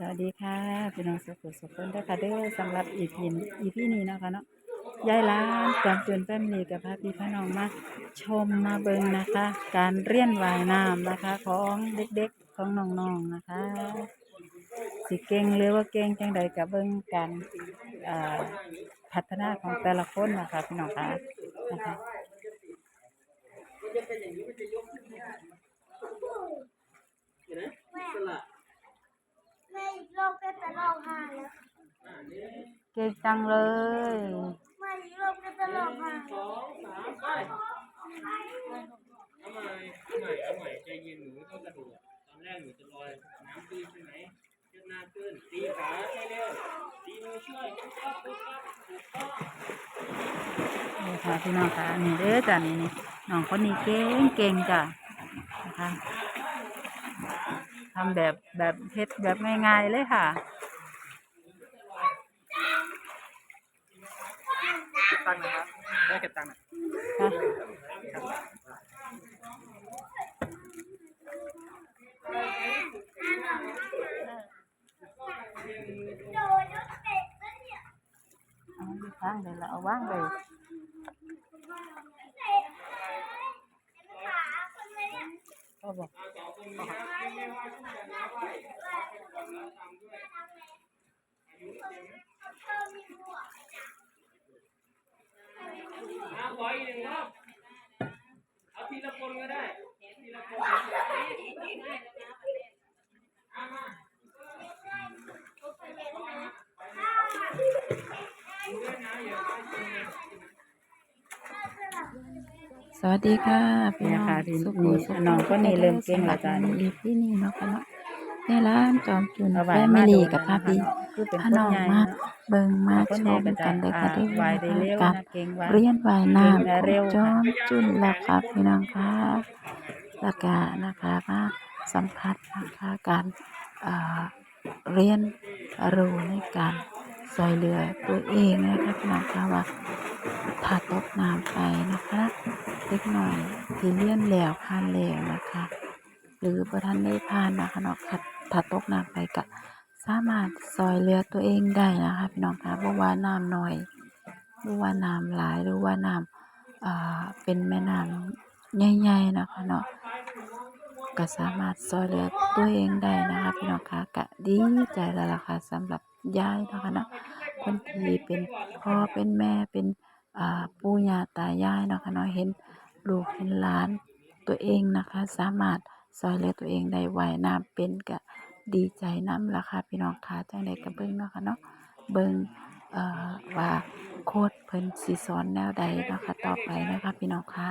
สวัสดีค่ะพี่น้องสุขุสุขคนด้อค่ะเด้อสำหรับอีพีอีพีนี้นะคะเนาะยายล้านจอมจวนแฟมลีกับพาพี่พี่น้องมาชมมาเบิงนะคะ การเรียนว่ายน้ำนะคะ ของเด็กๆของน้องๆนะคะ สิเก่งหรือว่าเก่งจังใดกับเบิงการพัฒนาของแต่ละคนนะคะพี่น้องคะนะคะ แม่อีกรอบก็จะร้องไห้แล้ว เก่งจังเลยแม่อีกรอบก็จะร้องไห้สองสามไปเอาใหม่เอาใหม่เอาใหม่ใจเย็นหนูไม่ต้องกระโดดตอนแรกหนูจะลอยน้ำตื้นใช่ไหมเชือกหน้าขึ้นตีขาให้เร็วตีมือช่วยปุ๊บปั๊บปุ๊บปั๊บถูกต้องนี่ค่ะพี่น้องค่ะนี่เด้อจ้ะนี่นี่น้องคนนี้เก่งเก่งจ้ะนะคะทำแบบแบบเฮ็ดแบบง่ายๆเลยค่ะ ตังค์นะครับได้ เก็บตังค์ค่ะโดนแล้วเตะแล้วเนี่ยเอาอยู่ข้างเลยละเอาว่างเลยเตะเลยเห็น ขาคนเลยเนี่ยก็บอกน้ำไว้หนึ่งรอบเอาทีละคนก็ได้ทีละคนเอามาสวัสดีค่ะพี่นี่น้องค่ะพี่สุขนี่สุขน้องคนนี้เริ่มเก่งแล้วจ้ะนี่นี่พี่นี่เนาะค่ะเนาะ ในร้านจอมจุนเอาแฟไว้มิมาดูลี่กับนะพาคะพี่คือเป็นพาคนน้องใหญ่มานะเบิ่งมาคนชนี้มก็จะกันเลยอ่าค่ะด้วยวายได้เร็วกับนะเก่งว่ายเรียนว่ายน้ำเก่งและเร็วจอมจุนแล้วค่ะพี่น้องค่ะแล้วก็นะคะมาสัมผัสนะคะการอ่าเรียนรู้ในการซอยเหลือตัวเองนะคะพี่น้องค่ะว่าถ้าตกน้ำไปนะคะเล็กหน่อยที่เลี่ยนแล้วผ่านแล้วนะคะ หรือประทันได้ผ่านนะคะเนาะค่ะ ถ้าตกน้ำไปก็สามารถซอยเหลือตัวเองได้นะคะพี่น้องคะบ่ว่าน้ำน้อยหรือว่าน้ำหลายหรือว่าน้ำอ่าเป็นแม่น้ำใหญ่ๆนะคะเนาะก็สามารถซอยเหลือตัวเองได้นะคะพี่น้องคะก็ดีใจแล้วล่ะค่ะสำหรับยายนะคะเนาะคนที่เป็นพ่อเป็นแม่เป็นอ่าปู่ย่าตายายนะคะเนาะเห็นลูกเห็นหลานตัวเองนะคะ สามารถ ซอยเหลือตัวเองได้ว่ายน้ำเป็นก็ดีใจน้ำล่ะค่ะพี่น้องค่ะจังใดก็เบิ่งเนาะค่ะเนาะเบิ่งเอ่อว่าโค้ดเพิ่นสิสอนแนวใดนาะคะต่อไปนะคะพี่น้องค่ะ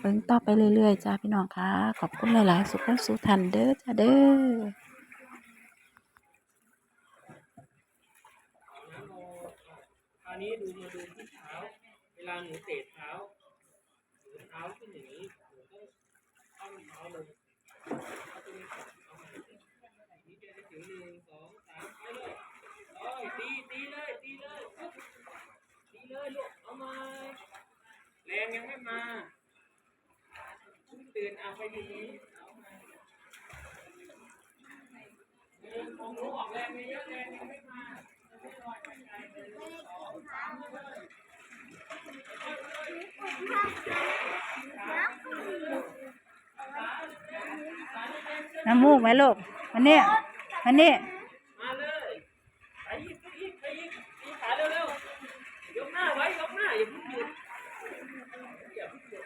เบิ่งต่อไปเรื่อยๆจ้าพี่น้องค่ะขอบคุณหลายๆสุขสุขทันเด้อจ้าเด้อคราวนี้ดูมาดูที่เท้า เวลาหนูเตะเท้าเท้าขึ้นอย่างนี้ ต้องตั้งเท้าลงเอาตรงนี้เอาไปนี่จะได้ถึงหนึ่งสองสามไปเลยโอ้ยตีตีเลยตีเลยตีเลยลูกเอามาแรงยังไม่มาตื่นเอาไปอยู่นี้เอามาหนึ่งของหนูออกแรงเยอะแรงยังไม่มาไม่ลอยไปไกลเลย น้ำมูกไหมลูกมันนี่มันนี่มาเลยไปอีกไปอีกไปอีกตีขาเร็วๆยกหน้าไว้ยกหน้าอย่าพิ่งหยุดอย่าพุ่งหยุด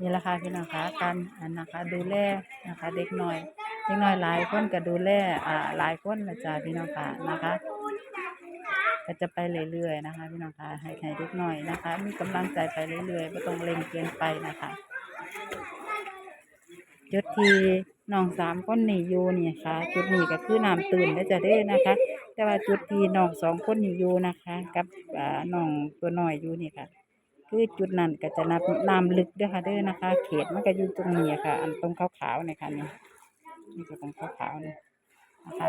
นี่แหละค่ะพี่น้องคะการอันนะคะดูแลนะคะ เด็กน้อยเด็กน้อยหลายคนก็ดูแลอ่าหลายคนนะจ๊ะพี่น้องค่ะนะคะ ก็จะไปเรื่อยๆนะคะพี่น้องค่ะให้ให้เด็กน้อยนะคะ มีกำลังใจไปเรื่อยๆไม่ต้องเร่งเกินไปนะคะจุดที่น้องสามคนนี่อยู่นี่ค่ะ จุดนี้ก็คือน้ำตื่นแล้วจะได้นะคะ แต่ว่าจุดที่น้องสองคนนี่อยู่นะคะ กับอ่าน้องตัวน้อยอยู่นี่ค่ะคือจุดนั้นก็จะนับน้ำลึกด้อค่ะเด้อนะคะ เขตมันก็อยู่ตรงนี้ค่ะ อันตรงขาวๆเนี่ยค่ะนี่นี่ก็ตรงขาวๆนี่นะคะ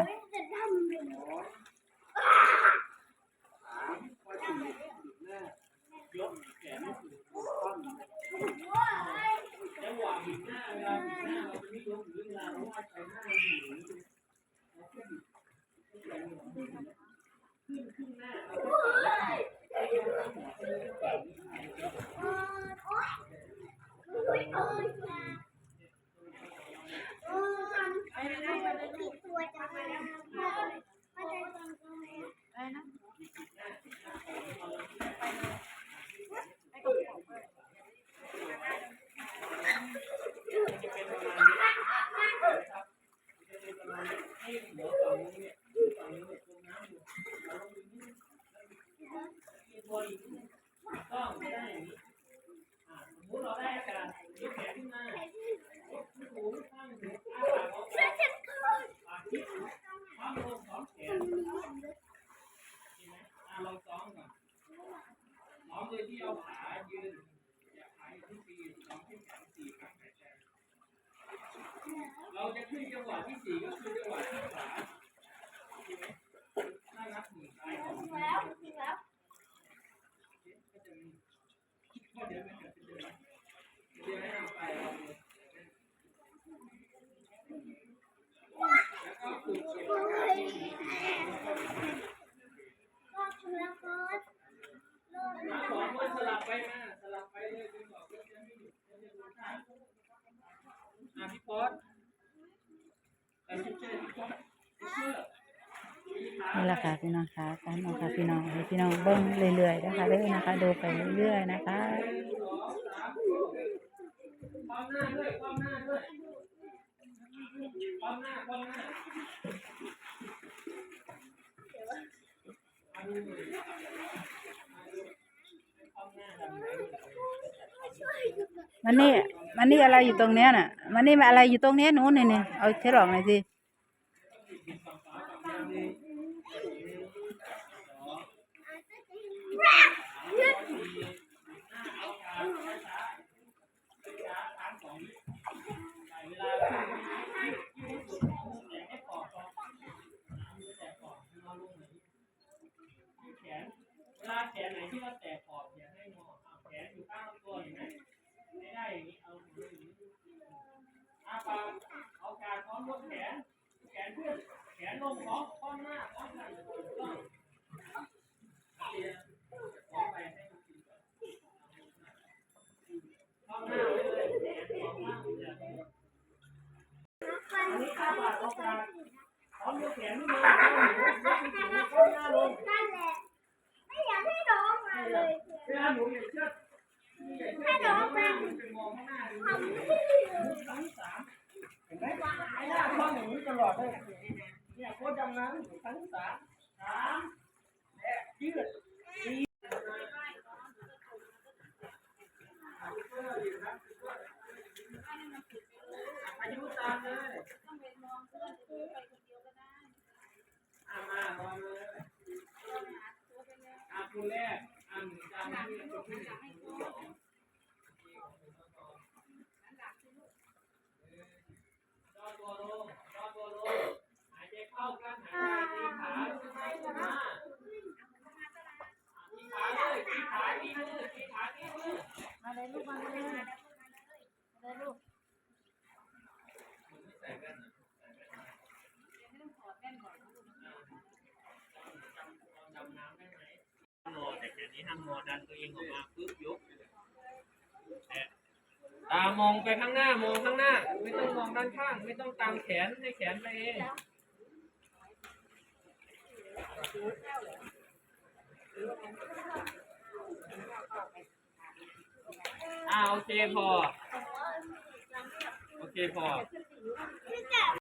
ค่ะพี่น้องค่ะการนะคะพี่น้องให้พี่น้องเบิ้งเรื่อยๆนะคะเด้อนะคะดูไปเรื่อยๆนะคะมันนี่มันนี่อะไรอยู่ตรงเนี้ยน่ะมันนี่มาอะไรอยู่ตรงเนี้ยหนูนี่นี่เอาเทหลอกหน่อยสิ แขนเวลาแขนไหนที่ว่าแตกขอบอย่าให้งอเอาแขนอยู่ข้างตัวเห็นไหมไม่ได้อย่างนี้เอา 点那么多不 ลงจอตัวลงหายใจเข้ากันหายใจตีขาขึ้นไปขึ้นมาตีขาเลยตีขาตีมือตีขาตีมือมาเลยลูกมาเลยมาเลยลูกดำน้ำได้ไหมงอแต่แขนนี้ห้ามงอดันตัวเองออกมาปึ๊บยก ตามองไปข้างหน้ามองข้างหน้า ไม่ต้องมองด้านข้าง ไม่ต้องตามแขนให้แขนไปเองอ่าโอเคพอ โอเคพอ